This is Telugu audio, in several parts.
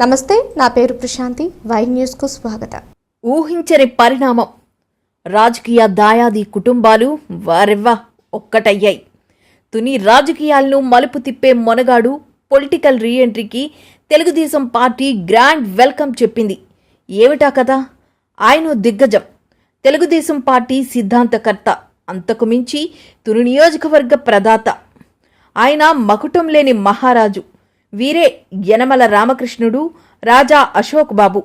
నమస్తే నా పేరు ప్రశాంతి. వై న్యూస్కు స్వాగతం. ఊహించని పరిణామం. రాజకీయ దాయాది కుటుంబాలు వారెవ్వ ఒక్కటయ్యాయి. తుని రాజకీయాలను మలుపు తిప్పే మొనగాడు పొలిటికల్ రీఎంట్రీకి తెలుగుదేశం పార్టీ గ్రాండ్ వెల్కమ్ చెప్పింది. ఏమిటా కదా ఆయన దిగ్గజం. తెలుగుదేశం పార్టీ సిద్ధాంతకర్త. అంతకు మించి తుని నియోజకవర్గ ప్రదాత. ఆయన మకుటం లేని మహారాజు. వీరే యనమల రామకృష్ణుడు రాజా అశోక్ బాబు.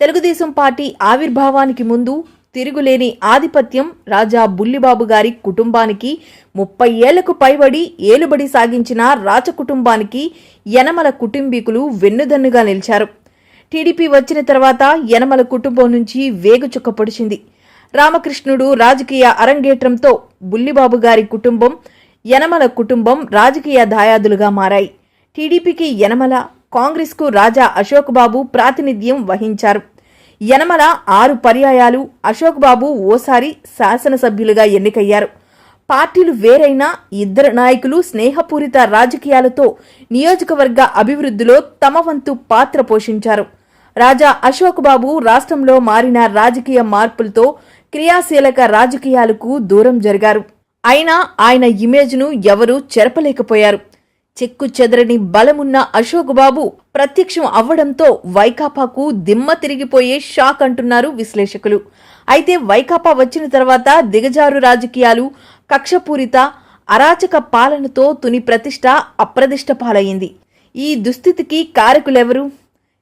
తెలుగుదేశం పార్టీ ఆవిర్భావానికి ముందు తిరుగులేని ఆధిపత్యం రాజా బుల్లిబాబు గారి కుటుంబానికి ముప్పై ఏళ్ళకు పైబడి ఏలుబడి సాగించిన రాజకుటుంబానికి యనమల కుటుంబీకులు వెన్నుదన్నుగా నిలిచారు. టీడీపీ వచ్చిన తర్వాత యనమల కుటుంబం నుంచి వేగుచుక్క పొడిచింది. రామకృష్ణుడు రాజకీయ అరంగేట్రంతో బుల్లిబాబు గారి కుటుంబం యనమల కుటుంబం రాజకీయ దాయాదులుగా మారాయి. టీడీపీకి యనమల కాంగ్రెస్కు రాజా అశోక్ బాబు ప్రాతినిధ్యం వహించారు. యనమల ఆరు పర్యాయాలు అశోక్ బాబు ఓసారి శాసనసభ్యులుగా ఎన్నికయ్యారు. పార్టీలు వేరైనా ఇద్దరు నాయకులు స్నేహపూరిత రాజకీయాలతో నియోజకవర్గ అభివృద్ధిలో తమ వంతు పాత్ర పోషించారు. రాజా అశోక్ బాబు రాష్ట్రంలో మారిన రాజకీయ మార్పులతో క్రియాశీలక రాజకీయాలకు దూరం జరిగారు. అయినా ఆయన ఇమేజ్ను ఎవరూ చెరపలేకపోయారు. చెక్కు చెదరని బలమున్న అశోక్ బాబు ప్రత్యక్షం అవ్వడంతో వైకాపాకు దిమ్మ తిరిగిపోయే షాక్ అంటున్నారు విశ్లేషకులు. అయితే వైకాపా వచ్చిన తర్వాత దిగజారు రాజకీయాలు కక్షపూరిత అరాచక పాలనతో తుని ప్రతిష్ట అప్రదిష్ట పాలయ్యింది ఈ దుస్థితికి కారకులెవరు?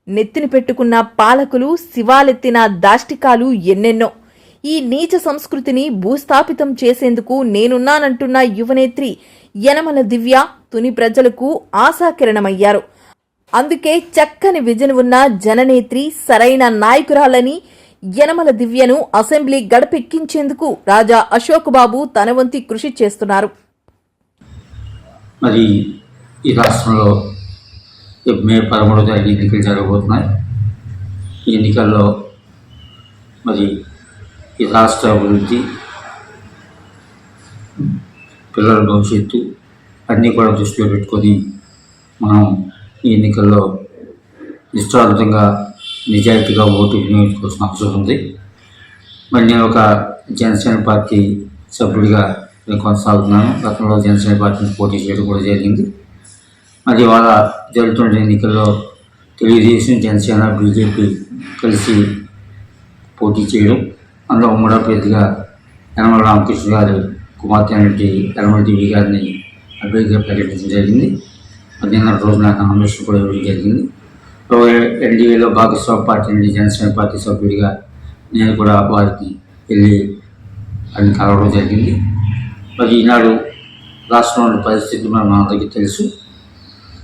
నెత్తిన పెట్టుకున్న పాలకులు శివాలెత్తిన దాష్టికాలు ఎన్నెన్నో. ఈ నీచ సంస్కృతిని భూస్థాపితం చేసేందుకు నేనున్నానంటున్న యువనేత్రి యనమల దివ్య తుని ప్రజలకు ఆశాకిరణమయ్యారు. అందుకే చక్కని విజన్ ఉన్న జననేత్రి సరైన నాయకురాలని యనమల దివ్యను అసెంబ్లీ గడపెక్కించేందుకు రాజా అశోక్ బాబు తన వంతి కృషి చేస్తున్నారు. మరి ఈ రాష్ట్రంలో మే పదమూడో తారీఖు ఎన్నికలు జరగబోతున్నాయి. ఈ ఎన్నికల్లో మరి ఈ రాష్ట్ర అభివృద్ధి పిల్లల భవిష్యత్తు అన్నీ కూడా దృష్టిలో పెట్టుకొని మనం ఈ ఎన్నికల్లో నిష్ఠార్థంగా నిజాయితీగా ఓటు వినియోగించుకోవాల్సిన అవసరం ఉంది. మరి నేను ఒక జనసేన పార్టీ సభ్యుడిగా నేను కొనసాగుతున్నాను. గతంలో జనసేన పార్టీని పోటీ చేయడం కూడా జరిగింది. మరి ఇవాళ జరుగుతున్న ఎన్నికల్లో తెలుగుదేశం జనసేన బీజేపీ కలిసి పోటీ చేయడం అందులో మూడో అభ్యర్థిగా యనమల రామకృష్ణ గారు కుమార్తె రెడ్డి యనమల దేవి గారిని అభ్యర్థిగా ప్రకటించడం జరిగింది. పద్దెనిమిది రోజున నామినేషన్ కూడా ఇవ్వడం జరిగింది. ఎన్డీఏలో భాగస్వామి పార్టీ నుండి జనసేన పార్టీ సభ్యుడిగా నేను కూడా వారికి వెళ్ళి అని కలవడం జరిగింది. మరి ఈనాడు రాష్ట్రంలోని పరిస్థితి మనం అందరికీ తెలుసు.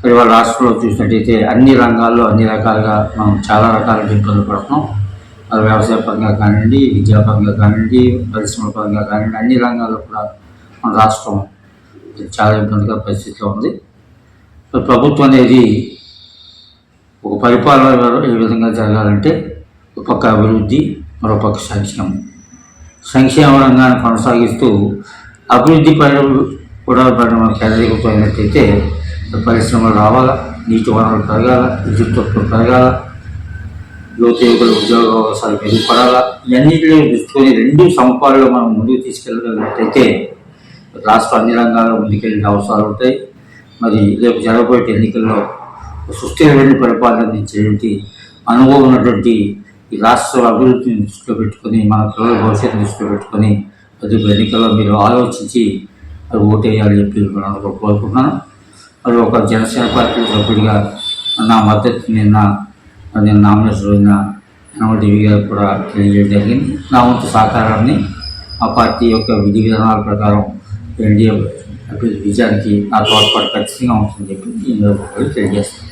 మరి వాళ్ళ రాష్ట్రంలో చూసినట్టయితే అన్ని రంగాల్లో అన్ని రకాలుగా మనం చాలా రకాల ఇబ్బందులు పడుతున్నాం. వ్యవసాయ పరంగా కానివ్వండి విద్యాపరంగా కానివ్వండి పరిశ్రమల పరంగా కానివ్వండి అన్ని రంగాల్లో కూడా మన రాష్ట్రం చాలా ఇబ్బందిగా పరిస్థితిలో ఉంది. ప్రభుత్వం అనేది ఒక పరిపాలన ఏ విధంగా జరగాలంటే ఒక పక్క అభివృద్ధి మరోపక్క సంక్షేమం. సంక్షేమ రంగాన్ని కొనసాగిస్తూ అభివృద్ధి పైన కూడా మనం కేంద్రీకృతమైనట్టయితే పరిశ్రమలు రావాలా నీటి వనరులు పెరగాల విద్యుత్ ఉత్పత్తి పెరగాల లోతేకుల ఉద్యోగ అవకాశాలు మెరుగుపడాలా ఇవన్నిటిని దృష్టికొని రెండు సమపాలలో మనం ముందుకు తీసుకెళ్ళగలిగినట్టయితే రాష్ట్ర అన్ని రంగాల్లో ముందుకెళ్ళిన అవసరాలు ఉంటాయి. మరి రేపు జరగబోయే ఎన్నికల్లో సుస్థిరమైన పరిపాలన అందించేటువంటి అనుభవం ఉన్నటువంటి ఈ రాష్ట్ర అభివృద్ధిని దృష్టిలో పెట్టుకొని మన పిల్లల భవిష్యత్తు దృష్టిలో పెట్టుకొని అది ఎన్నికల్లో మీరు ఆలోచించి అది ఓటేయాలని చెప్పి నేను కోరుకుంటున్నాను. మరి ఒక జనసేన పార్టీ సభ్యుడిగా నా మద్దతు నిన్న నేను నామినేషన్ రోజున యనమల టీవీ గారికి కూడా తెలియజేయడం జరిగింది. నా వంతు సహకారాన్ని ఆ పార్టీ యొక్క విధి విధానాల ప్రకారం ఎన్డీఏ విజయానికి నా తోడ్పాటు ఖచ్చితంగా ఉంటుందని చెప్పి ఈ తెలియజేస్తాను